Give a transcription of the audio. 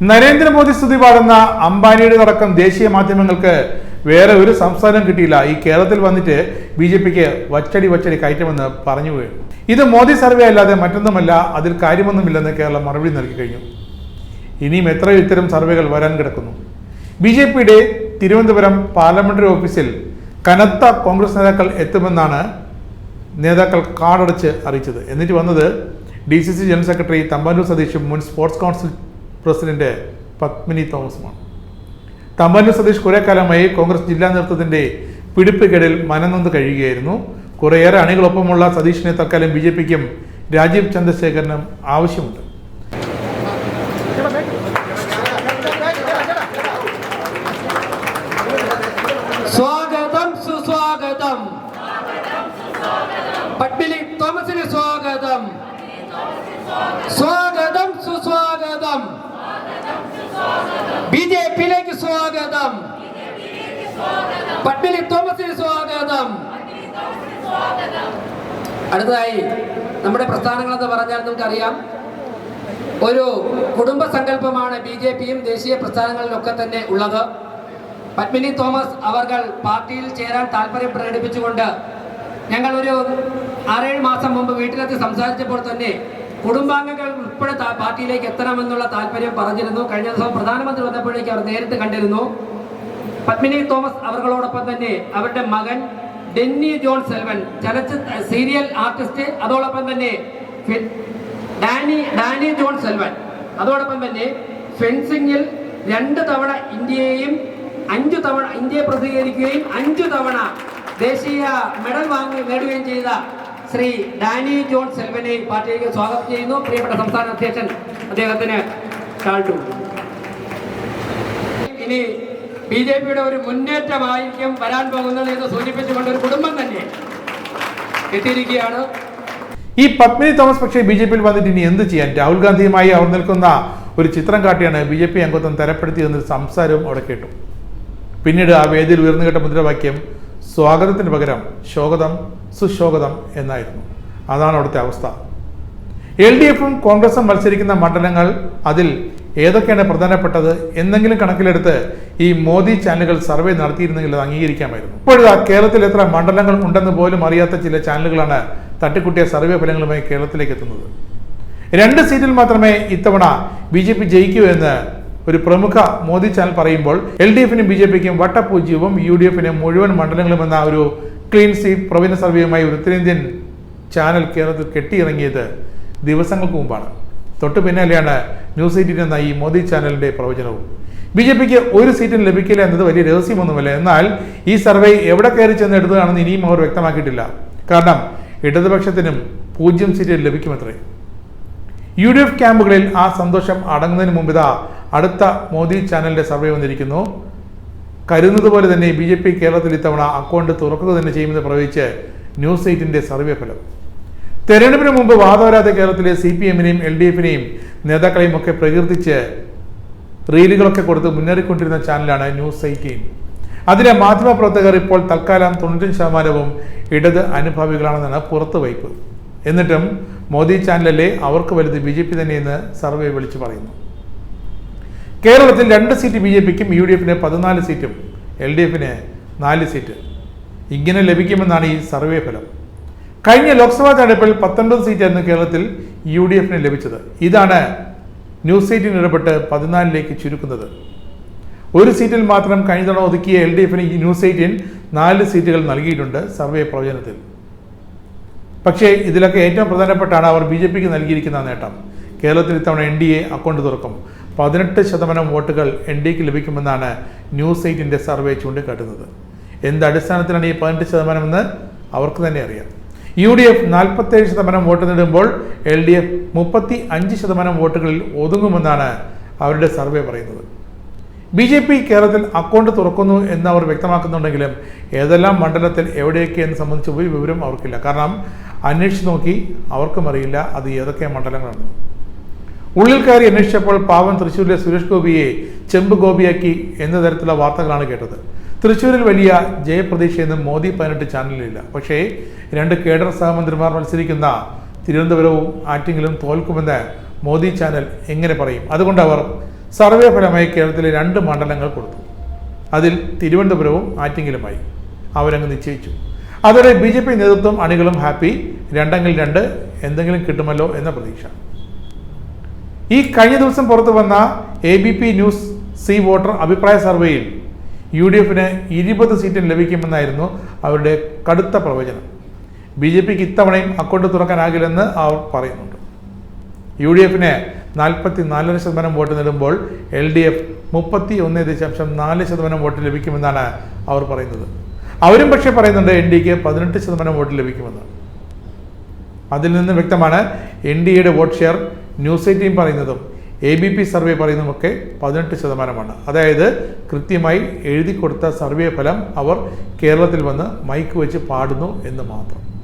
നരേന്ദ്രമോദി സ്തുതി പാടുന്ന അംബാനിയുടെ അടക്കം ദേശീയ മാധ്യമങ്ങൾക്ക് വേറെ ഒരു സംസ്ഥാനം കിട്ടിയില്ല. ഈ കേരളത്തിൽ വന്നിട്ട് ബി ജെ പിക്ക് വച്ചടി വച്ചടി കയറ്റമെന്ന് പറഞ്ഞു വീഴും ഇത് മോദി സർവേ അല്ലാതെ മറ്റൊന്നുമല്ല അതിൽ കാര്യമൊന്നുമില്ലെന്ന് കേരളം മറുപടി നൽകി കഴിഞ്ഞു. ഇനിയും എത്രയോ ഇത്തരം സർവേകൾ വരാൻ കിടക്കുന്നു. ബി ജെ പിയുടെ തിരുവനന്തപുരം പാർലമെന്ററി ഓഫീസിൽ കനത്ത കോൺഗ്രസ് നേതാക്കൾ എത്തുമെന്നാണ് നേതാക്കൾ കാർഡടച്ച് അറിയിച്ചത്. എന്നിട്ട് വന്നത് D C C general secretary Thampanoor സതീഷും മുൻ സ്പോർട്സ് കൗൺസിൽ പ്രസിഡന്റ് പത്മിനി തോമസുമാണ്. തമ്പാനൂർ സതീഷ് കുറെ കാലമായി കോൺഗ്രസ് ജില്ലാ നേതൃത്വത്തിന്റെ പിടിപ്പുകേടിൽ മനനൊന്ന് കഴിയുകയായിരുന്നു. കുറേയേറെ അണികളൊപ്പമുള്ള സതീഷിനെ തൽക്കാലം ബി ജെ പിക്കും രാജീവ് ചന്ദ്രശേഖരനും ആവശ്യമുണ്ട് സ്വാഗതം സുസ്വാഗതം പട്മിലി തോമസിന് സ്വാഗതം സ്വാഗതം സുസ്വാഗതം ബി ജെ പിയിലേക്ക് സ്വാഗതം. പട്ടിലി തോമസിന് സ്വാഗതം. അടുത്തതായി നമ്മുടെ പ്രസ്ഥാനങ്ങൾ എന്ന് പറഞ്ഞാൽ നമുക്കറിയാം. ഒരു കുടുംബ സങ്കല്പമാണ് ബി ജെ പിയും ദേശീയ പ്രസ്ഥാനങ്ങളിലൊക്കെ തന്നെ ഉള്ളത്. പത്മിനി തോമസ് അവർകൾ പാർട്ടിയിൽ ചേരാൻ താല്പര്യം പ്രകടിപ്പിച്ചുകൊണ്ട് ഞങ്ങൾ ഒരു ആറേഴ് മാസം മുമ്പ് വീട്ടിലെത്തി സംസാരിച്ചപ്പോൾ തന്നെ കുടുംബാംഗങ്ങൾ ഉൾപ്പെടെ പാർട്ടിയിലേക്ക് എത്തണമെന്നുള്ള താല്പര്യം പറഞ്ഞിരുന്നു. കഴിഞ്ഞ ദിവസം പ്രധാനമന്ത്രി വന്നപ്പോഴേക്ക് അവർ നേരിട്ട് കണ്ടിരുന്നു. പത്മിനി തോമസ് അവരോടൊപ്പം തന്നെ അവരുടെ മകൻ ഡെന്നി ജോൺ സെൽവൻ ചലച്ചിത്ര സീരിയൽ ആർട്ടിസ്റ്റ് അതോടൊപ്പം തന്നെ ഡാനി ഡാനി ജോൺ സെൽവൻ. അതോടൊപ്പം തന്നെ ഫെൻസിങ്ങിൽ രണ്ട് തവണ ഇന്ത്യയെയും അഞ്ചു തവണ ഇന്ത്യയെ പ്രതികരിക്കുകയും അഞ്ചു തവണ ദേശീയ മെഡൽ വാങ്ങി നേടുകയും ചെയ്ത ശ്രീ ഡാനി ജോൺ സെൽവനെ പാർട്ടിയിലേക്ക് സ്വാഗതം ചെയ്യുന്നു. പ്രിയപ്പെട്ട സംസ്ഥാന അധ്യക്ഷൻ അദ്ദേഹത്തിന് ഇനി ബി ജെ പിയുടെ ഒരു മുന്നേറ്റമായിരിക്കും വരാൻ പോകുന്നത് എന്ന് സൂചിപ്പിച്ചുകൊണ്ട് ഒരു കുടുംബം തന്നെ എത്തിയിരിക്കുകയാണ്. ഈ പത്മിനി തോമസ് പക്ഷേ ബി ജെ പിയിൽ വന്നിട്ട് ഇനി എന്ത് ചെയ്യാൻ? രാഹുൽ ഗാന്ധിയുമായി അവർ നിൽക്കുന്ന ഒരു ചിത്രം കാട്ടിയാണ് ബി ജെ പി അംഗത്വം തരപ്പെടുത്തിയതെന്നൊരു സംസാരവും അവിടെ കേട്ടു. പിന്നീട് ആ വേദിയിൽ ഉയർന്നു കേട്ട മുദ്രാവാക്യം സ്വാഗതത്തിന് പകരം ശോകതം സുശോകതം എന്നായിരുന്നു. അതാണ് അവിടുത്തെ അവസ്ഥ. എൽ ഡി എഫും കോൺഗ്രസും മത്സരിക്കുന്ന മണ്ഡലങ്ങൾ അതിൽ ഏതൊക്കെയാണ് പ്രധാനപ്പെട്ടത് എന്തെങ്കിലും കണക്കിലെടുത്ത് ഈ മോദി ചാനലുകൾ സർവേ നടത്തിയിരുന്നെങ്കിൽ അത് അംഗീകരിക്കാമായിരുന്നു. ഇപ്പോഴാ കേരളത്തിൽ എത്ര മണ്ഡലങ്ങൾ ഉണ്ടെന്ന് പോലും അറിയാത്ത ചില ചാനലുകളാണ് തട്ടിക്കുട്ടിയ സർവേ ഫലങ്ങളുമായി കേരളത്തിലേക്ക് എത്തുന്നത്. രണ്ട് സീറ്റിൽ മാത്രമേ ഇത്തവണ ബി ജെ പി ജയിക്കൂ എന്ന് ഒരു പ്രമുഖ മോദി ചാനൽ പറയുമ്പോൾ എൽ ഡി എഫിനും ബി ജെ പിക്കും വട്ടപൂജ്യവും യു ഡി എഫിനും മുഴുവൻ മണ്ഡലങ്ങളും എന്ന ഒരു ക്ലീൻ സീറ്റ് പ്രവീണ സർവേയുമായി ഉത്തരേന്ത്യൻ ചാനൽ കേരളത്തിൽ കെട്ടിയിറങ്ങിയത് ദിവസങ്ങൾക്ക് മുമ്പാണ്. തൊട്ട് പിന്നാലെയാണ് ന്യൂസ് എയ്റ്റീൻ എന്ന ഈ മോദി ചാനലിന്റെ പ്രവചനവും. ബി ജെ പിക്ക് ഒരു സീറ്റും ലഭിക്കില്ല എന്നത് വലിയ രഹസ്യമൊന്നുമല്ല. എന്നാൽ ഈ സർവേ എവിടെ കയറി ചെന്ന് എടുത്തതാണെന്ന് ഇനിയും അവർ വ്യക്തമാക്കിയിട്ടില്ല. കാരണം ഇടതുപക്ഷത്തിനും പൂജ്യം സീറ്റ് ലഭിക്കുമത്രേ. യു ഡി എഫ് ക്യാമ്പുകളിൽ ആ സന്തോഷം അടങ്ങുന്നതിന് മുമ്പ് ഇതാ അടുത്ത മോദി ചാനലിന്റെ സർവേ വന്നിരിക്കുന്നു. കരുതുന്നത് പോലെ തന്നെ ബി ജെ പി കേരളത്തിൽ ഇത്തവണ അക്കൗണ്ട് തുറക്കുക തന്നെ ചെയ്യുമെന്ന് പ്രവചിച്ച് ന്യൂസ് എയ്റ്റിന്റെ സർവേ ഫലം. തെരഞ്ഞെടുപ്പിന് മുമ്പ് വാദവരാതെ കേരളത്തിലെ സി പി എമ്മിനെയും എൽ ഡി എഫിനെയും നേതാക്കളെയും ഒക്കെ പ്രകീർത്തിച്ച് റീലുകളൊക്കെ കൊടുത്ത് മുന്നേറിക്കൊണ്ടിരുന്ന ചാനലാണ് ന്യൂസ് എയ്റ്റീൻ. അതിലെ മാധ്യമപ്രവർത്തകർ ഇപ്പോൾ തൽക്കാലം തൊണ്ണൂറ്റഞ്ച് ശതമാനവും ഇടത് അനുഭാവികളാണെന്നാണ് പുറത്തു വയ്പ് എന്നിട്ടും മോദി ചാനലല്ലേ അവർക്ക് വലുത് ബി ജെ പി തന്നെയെന്ന് സർവേ വിളിച്ചു പറയുന്നു. കേരളത്തിൽ രണ്ട് സീറ്റ് ബി ജെ പിക്കും യു ഡി എഫിന് പതിനാല് സീറ്റും എൽ ഡി എഫിന് നാല് സീറ്റ്. ഇങ്ങനെ ലഭിക്കുമെന്നാണ് ഈ സർവേ ഫലം. കഴിഞ്ഞ ലോക്സഭാ തെരഞ്ഞെടുപ്പിൽ പത്തൊൻപത് സീറ്റായിരുന്നു കേരളത്തിൽ യു ഡി എഫിന് ലഭിച്ചത്. ഇതാണ് ന്യൂസ് എയ്റ്റീൻ ഇടപെട്ട് പതിനാലിലേക്ക് ചുരുക്കുന്നത്. ഒരു സീറ്റിൽ മാത്രം കഴിഞ്ഞ തവണ ഒതുക്കിയ എൽ ഡി എഫിന് ന്യൂസ് എയ്റ്റീൻ നാല് സീറ്റുകൾ നൽകിയിട്ടുണ്ട് സർവേ പ്രവചനത്തിൽ. പക്ഷേ ഇതിലൊക്കെ ഏറ്റവും പ്രധാനപ്പെട്ടാണ് അവർ ബി ജെ പിക്ക് നൽകിയിരിക്കുന്ന നേട്ടം. കേരളത്തിൽ ഇത്തവണ എൻ ഡി എ അക്കൗണ്ട് തുറക്കും. പതിനെട്ട് ശതമാനം വോട്ടുകൾ എൻ ഡി എക്ക് ലഭിക്കുമെന്നാണ് ന്യൂസ് എയ്റ്റിന്റെ സർവേ ചൂണ്ടിക്കാട്ടുന്നത്. എന്ത് അടിസ്ഥാനത്തിലാണ് ഈ പതിനെട്ട് ശതമാനമെന്ന് അവർക്ക് തന്നെ അറിയാം. യു ഡി എഫ് നാൽപ്പത്തേഴ് ശതമാനം വോട്ട് നേടുമ്പോൾ എൽ ഡി എഫ് മുപ്പത്തി അഞ്ച് ശതമാനം വോട്ടുകളിൽ ഒതുങ്ങുമെന്നാണ് അവരുടെ സർവേ പറയുന്നത്. ബി ജെ പി കേരളത്തിൽ അക്കൗണ്ട് തുറക്കുന്നു എന്ന് അവർ വ്യക്തമാക്കുന്നുണ്ടെങ്കിലും ഏതെല്ലാം മണ്ഡലത്തിൽ എവിടെയൊക്കെ എന്ന് സംബന്ധിച്ച് ഒരു വിവരം അവർക്കില്ല. കാരണം അന്വേഷിച്ച് നോക്കി അവർക്കും അറിയില്ല അത് ഏതൊക്കെ മണ്ഡലങ്ങളാണ്. ഉള്ളിൽ കയറി അന്വേഷിച്ചപ്പോൾ പാവം തൃശ്ശൂരിലെ സുരേഷ് ഗോപിയെ ചെമ്പ് ഗോപിയാക്കി എന്ന തരത്തിലുള്ള വാർത്തകളാണ് കേട്ടത്. തൃശ്ശൂരിൽ വലിയ ജയപ്രതീക്ഷയൊന്നും മോദി പതിനെട്ട് ചാനലിലില്ല. പക്ഷേ രണ്ട് കേഡർ സഹമന്ത്രിമാർ മത്സരിക്കുന്ന തിരുവനന്തപുരവും ആറ്റിങ്ങിലും തോൽക്കുമെന്ന് മോദി ചാനൽ എങ്ങനെ പറയും? അതുകൊണ്ട് അവർ സർവേ ഫലമായി കേരളത്തിലെ രണ്ട് മണ്ഡലങ്ങൾ കൊടുത്തു. അതിൽ തിരുവനന്തപുരവും ആറ്റിങ്ങലുമായി. അവരങ്ങ് നിശ്ചയിച്ചു. അതോടെ ബി ജെ പി നേതൃത്വം അണികളും ഹാപ്പി. രണ്ടെങ്കിൽ രണ്ട് എന്തെങ്കിലും കിട്ടുമല്ലോ എന്ന പ്രതീക്ഷ. ഈ കഴിഞ്ഞ ദിവസം പുറത്തു വന്ന A B P news C voter അഭിപ്രായ സർവേയിൽ യു ഡി എഫിന് ഇരുപത് സീറ്റും ലഭിക്കുമെന്നായിരുന്നു അവരുടെ കടുത്ത പ്രവചനം. ബി ജെ പിക്ക് ഇത്തവണയും അക്കൗണ്ട് തുറക്കാനാകില്ലെന്ന് അവർ പറയുന്നുണ്ട്. യു ഡി എഫിന് നാൽപ്പത്തി നാലര ശതമാനം വോട്ട് നേടുമ്പോൾ എൽ ഡി എഫ് മുപ്പത്തി ഒന്ന് ദശാംശം നാല് ശതമാനം വോട്ട് ലഭിക്കുമെന്നാണ് അവർ പറയുന്നത്. അവരും പക്ഷേ പറയുന്നുണ്ട് എൻ ഡിക്ക് പതിനെട്ട് ശതമാനം വോട്ട് ലഭിക്കുമെന്ന്. അതിൽ നിന്ന് വ്യക്തമാണ് എൻ ഡി എയുടെ വോട്ട് ഷെയർ ന്യൂസ് എയ്റ്റീൻ പറയുന്നതും എ ബി പി സർവേ പറയുന്നതുമൊക്കെ പതിനെട്ട് ശതമാനമാണ്. അതായത് കൃത്യമായി എഴുതി കൊടുത്ത സർവേ ഫലം അവർ കേരളത്തിൽ വന്ന് മൈക്ക് വെച്ച് പാടുന്നു എന്ന് മാത്രം.